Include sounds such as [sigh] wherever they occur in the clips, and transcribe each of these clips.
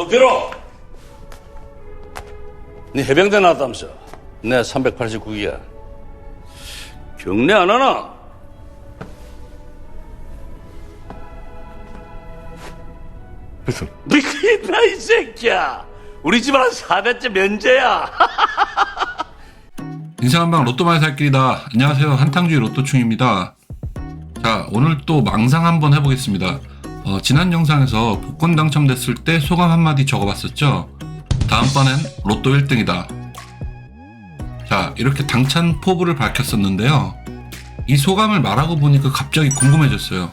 도피로! 네 해병대 나왔다면서? 내 389기야. 경례 안 하나? 무슨 미친다, 이 새끼야! 우리 집안 4대째 면제야! [laughs] 인생 한방 로또 많이 살 길이다. 안녕하세요. 한탕주의 로또충입니다. 자, 오늘 또 망상 한번 해보겠습니다. 어, 지난 영상에서 복권 당첨됐을 때 소감 한마디 적어봤었죠? 다음번엔 로또 1등이다. 자, 이렇게 당찬 포부를 밝혔었는데요. 이 소감을 말하고 보니까 갑자기 궁금해졌어요.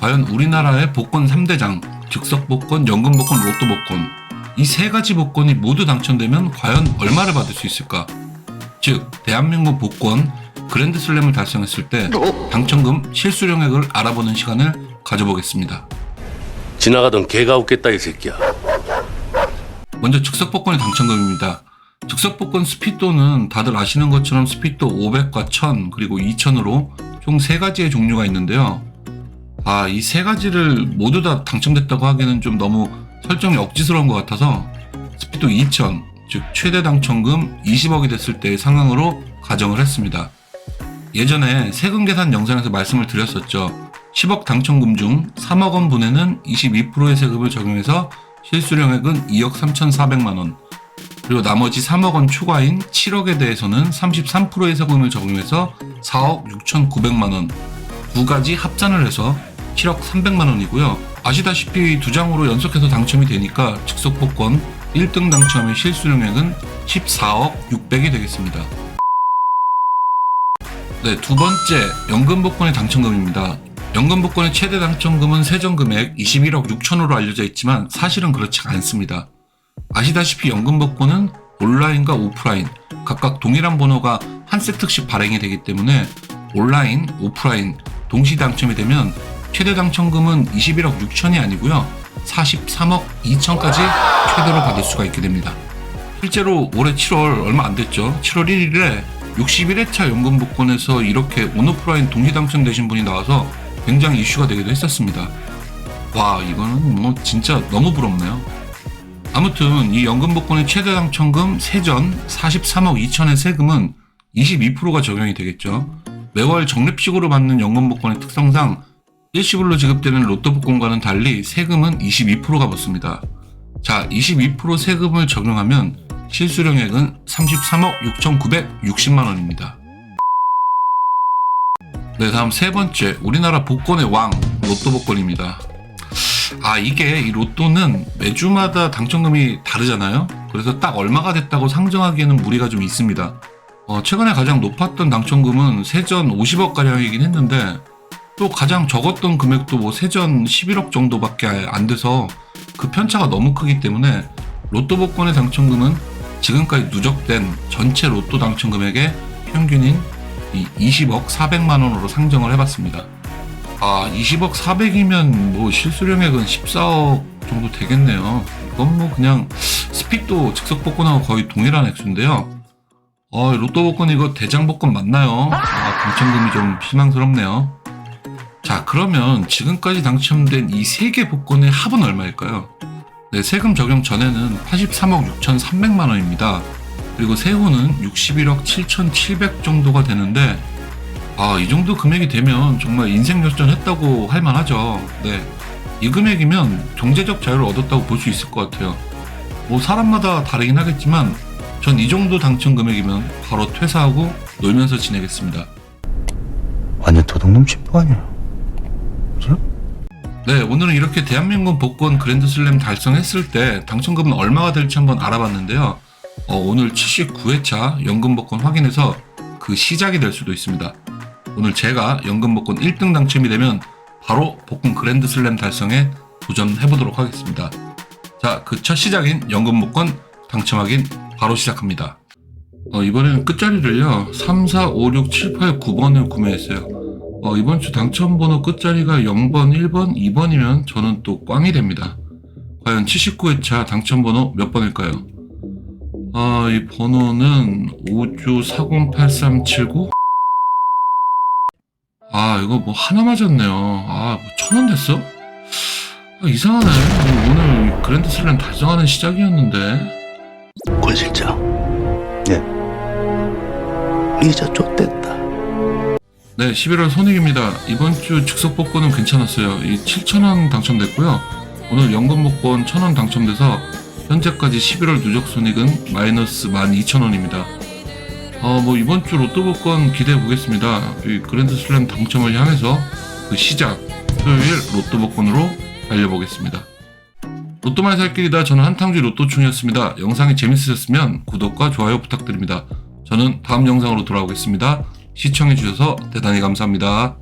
과연 우리나라의 복권 3대장, 즉석 복권, 연금 복권, 로또 복권, 이 세 가지 복권이 모두 당첨되면 과연 얼마를 받을 수 있을까? 즉 대한민국 복권 그랜드슬램을 달성했을 때 당첨금 실수령액을 알아보는 시간을 가져보겠습니다. 지나가던 개가 웃겠다, 이 새끼야. 먼저 즉석복권의 당첨금입니다. 즉석복권 스피또는 다들 아시는 것처럼 스피또 500과 1000 그리고 2000으로 총 세 가지의 종류가 있는데요. 아, 이 세 가지를 모두 다 당첨됐다고 하기에는 좀 너무 설정이 억지스러운 것 같아서 스피또 2000, 즉 최대 당첨금 20억이 됐을 때의 상황으로 가정을 했습니다. 예전에 세금 계산 영상에서 말씀을 드렸었죠. 10억 당첨금 중 3억 원 분에는 22%의 세금을 적용해서 실수령액은 2억 3,400만 원. 그리고 나머지 3억 원 초과인 7억에 대해서는 33%의 세금을 적용해서 4억 6,900만 원. 두 가지 합산을 해서 7억 300만 원이고요. 아시다시피 두 장으로 연속해서 당첨이 되니까 즉석 복권 1등 당첨의 실수령액은 14억 600이 되겠습니다. 네, 두 번째 연금 복권의 당첨금입니다. 연금 복권의 최대 당첨금은 세전 금액 21억 6천으로 알려져 있지만 사실은 그렇지 않습니다. 아시다시피 연금 복권은 온라인과 오프라인 각각 동일한 번호가 한 세트씩 발행이 되기 때문에 온라인, 오프라인 동시 당첨이 되면 최대 당첨금은 21억 6천이 아니고요. 43억 2천까지 최대로 받을 수가 있게 됩니다. 실제로 올해 7월 얼마 안 됐죠. 7월 1일에 61회차 연금 복권에서 이렇게 온오프라인 동시 당첨되신 분이 나와서 굉장히 이슈가 되기도 했었습니다. 와, 이거는 뭐 진짜 너무 부럽네요. 아무튼 이 연금 복권의 최대 당첨금 세전 43억 2천의 세금은 22%가 적용이 되겠죠. 매월 적립식으로 받는 연금 복권의 특성상 일시불로 지급되는 로또 복권과는 달리 세금은 22%가 붙습니다. 자, 22% 세금을 적용하면 실수령액은 33억 6,960만 원입니다. 네, 다음 세 번째 우리나라 복권의 왕 로또 복권입니다. 아 이게 이 로또는 매주마다 당첨금이 다르잖아요. 그래서 딱 얼마가 됐다고 상정하기에는 무리가 좀 있습니다. 어, 최근에 가장 높았던 당첨금은 세전 50억 가량이긴 했는데 또 가장 적었던 금액도 뭐 세전 11억 정도밖에 안 돼서 그 편차가 너무 크기 때문에 로또 복권의 당첨금은 지금까지 누적된 전체 로또 당첨금액의 평균인 이 20억 400만 원으로 상정을 해봤습니다. 아, 20억 400이면 뭐 실수령액은 14억 정도 되겠네요. 이건 뭐 그냥 스피또 즉석 복권하고 거의 동일한 액수인데요. 어, 로또 복권 이거 대장 복권 맞나요? 아, 당첨금이 좀 실망스럽네요. 자, 그러면 지금까지 당첨된 이 세 개 복권의 합은 얼마일까요? 네, 세금 적용 전에는 83억 6,300만 원입니다. 그리고 세후는 61억 7,700 정도가 되는데 아, 이 정도 금액이 되면 정말 인생 역전했다고 할 만하죠. 네. 이 금액이면 경제적 자유를 얻었다고 볼 수 있을 것 같아요. 뭐 사람마다 다르긴 하겠지만 전 이 정도 당첨 금액이면 바로 퇴사하고 놀면서 지내겠습니다. 완전 도둑놈 친구 아니야? 그죠? 네, 오늘은 이렇게 대한민국 복권 그랜드슬램 달성했을 때 당첨금은 얼마가 될지 한번 알아봤는데요. 어, 오늘 79회차 연금 복권 확인해서 그 시작이 될 수도 있습니다. 오늘 제가 연금 복권 1등 당첨이 되면 바로 복권 그랜드슬램 달성에 도전해 보도록 하겠습니다. 자, 그 첫 시작인 연금 복권 당첨 확인 바로 시작합니다. 어, 이번에는 끝자리를요, 3, 4, 5, 6, 7, 8, 9번을 구매했어요. 어, 이번 주 당첨번호 끝자리가 0번, 1번, 2번이면 저는 또 꽝이 됩니다. 과연 79회차 당첨번호 몇 번일까요? 아, 이 번호는 5주 408379? 아, 이거 뭐 하나 맞았네요. 아, 뭐 천원 됐어? 아, 이상하네. 오늘 그랜드 슬램 달성하는 시작이었는데. 권 실장. 예. 이자 쫓됐다. 네, 11월 손익입니다. 이번 주 즉석 복권은 괜찮았어요. 이 7,000원 당첨됐고요. 오늘 연금 복권 1,000원 당첨돼서 현재까지 11월 누적 손익은 마이너스 12,000원입니다. 어, 뭐 이번 주 로또 복권 기대해 보겠습니다. 이 그랜드 슬램 당첨을 향해서 그 시작 토요일 로또 복권으로 달려보겠습니다. 로또만 살 길이다. 저는 한탕주 로또충이었습니다. 영상이 재밌으셨으면 구독과 좋아요 부탁드립니다. 저는 다음 영상으로 돌아오겠습니다. 시청해주셔서 대단히 감사합니다.